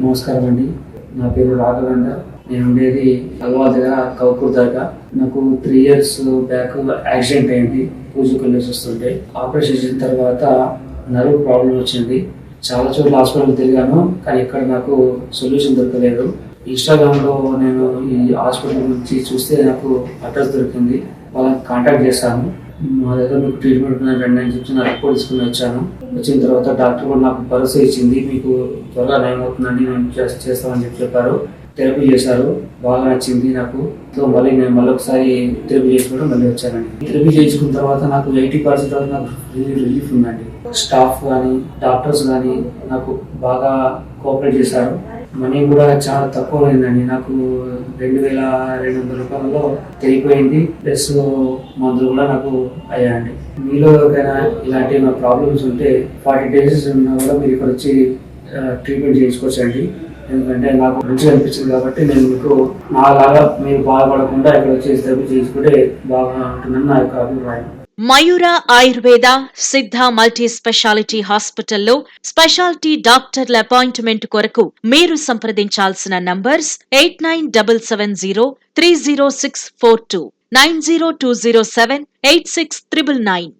నమస్కారం అండి. నా పేరు రాఘవేంద్ర. నేను ఉండేది అల్వా దగ్గర కౌకూర్ దగ్గర నాకు త్రీ ఇయర్స్ బ్యాక్ యాక్సిడెంట్ అయింది. పూజకు వెళ్ళేసి వస్తుంటే. ఆపరేషన్ చేసిన తర్వాత నర్వ్ ప్రాబ్లం వచ్చింది. చాలా చోట్ల హాస్పిటల్ తిరిగాను కానీ ఇక్కడ నాకు సొల్యూషన్ దొరకలేదు. ఇన్స్టాగ్రామ్లో నేను ఈ హాస్పిటల్ గురించి చూస్తే నాకు అడ్రస్ దొరికింది. వాళ్ళని కాంటాక్ట్ చేశాను. మా దగ్గర మీకు ట్రీట్మెంట్ రండి అని చెప్పి నాకు పొడుచుకుని వచ్చాను. వచ్చిన తర్వాత డాక్టర్ కూడా నాకు భరోసా ఇచ్చింది. మీకు త్వరగా నయం అవుతుందండి మేము చేస్- చేస్తామని చెప్పి చెప్పారు. థెరపీ చేశారు. బాగా నచ్చింది నాకు. సో మళ్ళీ నేను మళ్ళీ ఒకసారి థెరపీ చేసుకోవడం మళ్ళీ వచ్చానండి. థెరపీ చేయించుకున్న తర్వాత నాకు ఎయిటీ పర్సెంట్ వరకు నాకు రిలీఫ్ ఉందండి. స్టాఫ్ కానీ డాక్టర్స్ కానీ నాకు బాగా కోఆపరేట్ చేశారు. మనీ కూడా చాలా తక్కువ అయిందండి నాకు రెండు వేల రెండు వందల రూపాయలలో తెగిపోయింది ప్లస్ మందులు కూడా నాకు అయ్యాయండి. మీలో ఎవరికైనా ఇలాంటి ప్రాబ్లమ్స్ ఉంటే ఫార్టీ డేస్ ఉన్నా కూడా మీరు ఇక్కడ వచ్చి ట్రీట్మెంట్ చేసుకోవచ్చండి ఎందుకంటే నాకు మంచిగా అనిపించింది కాబట్టి నేను మీకు నాలాగా మీరు బాధపడకుండా ఇక్కడ వచ్చి థెరపీ చేసుకుంటే బాగా ఉంటుందని నా యొక్క అభిప్రాయం. మయూర ఆయుర్వేద సిద్ధ మల్టీ స్పెషాలిటీ హాస్పిటల్లో స్పెషాలిటీ డాక్టర్ల అపాయింట్మెంట్ కొరకు మీరు సంప్రదించాల్సిన numbers eight nine double seven zero three zero six four two nine zero two zero seven eight six triple nine.